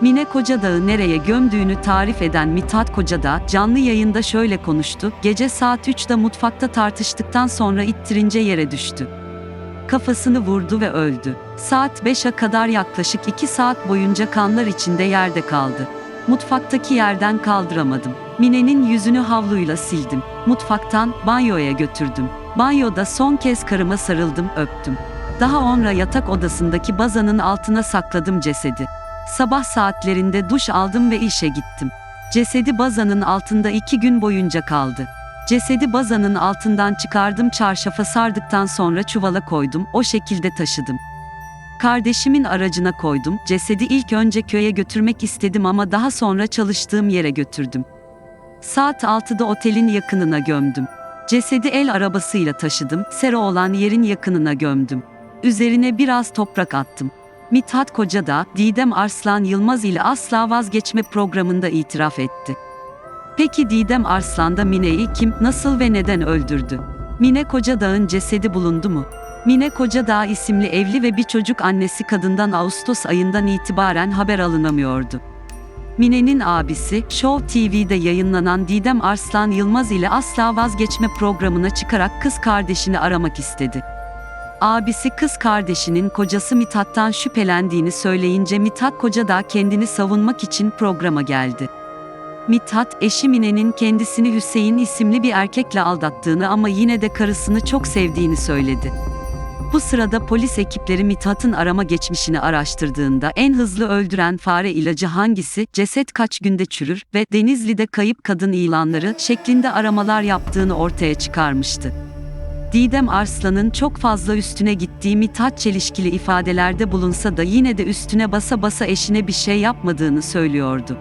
Mine Kocadağ'ı nereye gömdüğünü tarif eden Mithat Kocadağ, canlı yayında şöyle konuştu, gece saat 3'te mutfakta tartıştıktan sonra ittirince yere düştü. Kafasını vurdu ve öldü. Saat 5'e kadar yaklaşık 2 saat boyunca kanlar içinde yerde kaldı. Mutfaktaki yerden kaldıramadım. Mine'nin yüzünü havluyla sildim. Mutfaktan banyoya götürdüm. Banyoda son kez karıma sarıldım, öptüm. Daha sonra yatak odasındaki bazanın altına sakladım cesedi. Sabah saatlerinde duş aldım ve işe gittim. Cesedi bazanın altında iki gün boyunca kaldı. Cesedi bazanın altından çıkardım çarşafa sardıktan sonra çuvala koydum, o şekilde taşıdım. Kardeşimin aracına koydum, cesedi ilk önce köye götürmek istedim ama daha sonra çalıştığım yere götürdüm. Saat 6'da otelin yakınına gömdüm. Cesedi el arabasıyla taşıdım, sera olan yerin yakınına gömdüm. Üzerine biraz toprak attım. Mithat Kocadağ, Didem Arslan Yılmaz ile asla vazgeçme programında itiraf etti. Peki Didem Arslan da Mine'yi kim, nasıl ve neden öldürdü? Mine Kocadağ'ın cesedi bulundu mu? Mine Kocadağ isimli evli ve bir çocuk annesi kadından Ağustos ayından itibaren haber alınamıyordu. Mine'nin abisi, Show TV'de yayınlanan Didem Arslan Yılmaz ile Asla Vazgeçme programına çıkarak kız kardeşini aramak istedi. Abisi kız kardeşinin kocası Mithat'tan şüphelendiğini söyleyince Mithat Kocadağ kendini savunmak için programa geldi. Mithat, eşi Mine'nin kendisini Hüseyin isimli bir erkekle aldattığını ama yine de karısını çok sevdiğini söyledi. Bu sırada polis ekipleri Mithat'ın arama geçmişini araştırdığında en hızlı öldüren fare ilacı hangisi, ceset kaç günde çürür ve Denizli'de kayıp kadın ilanları şeklinde aramalar yaptığını ortaya çıkarmıştı. Didem Arslan'ın çok fazla üstüne gittiği Mithat çelişkili ifadelerde bulunsa da yine de üstüne basa basa eşine bir şey yapmadığını söylüyordu.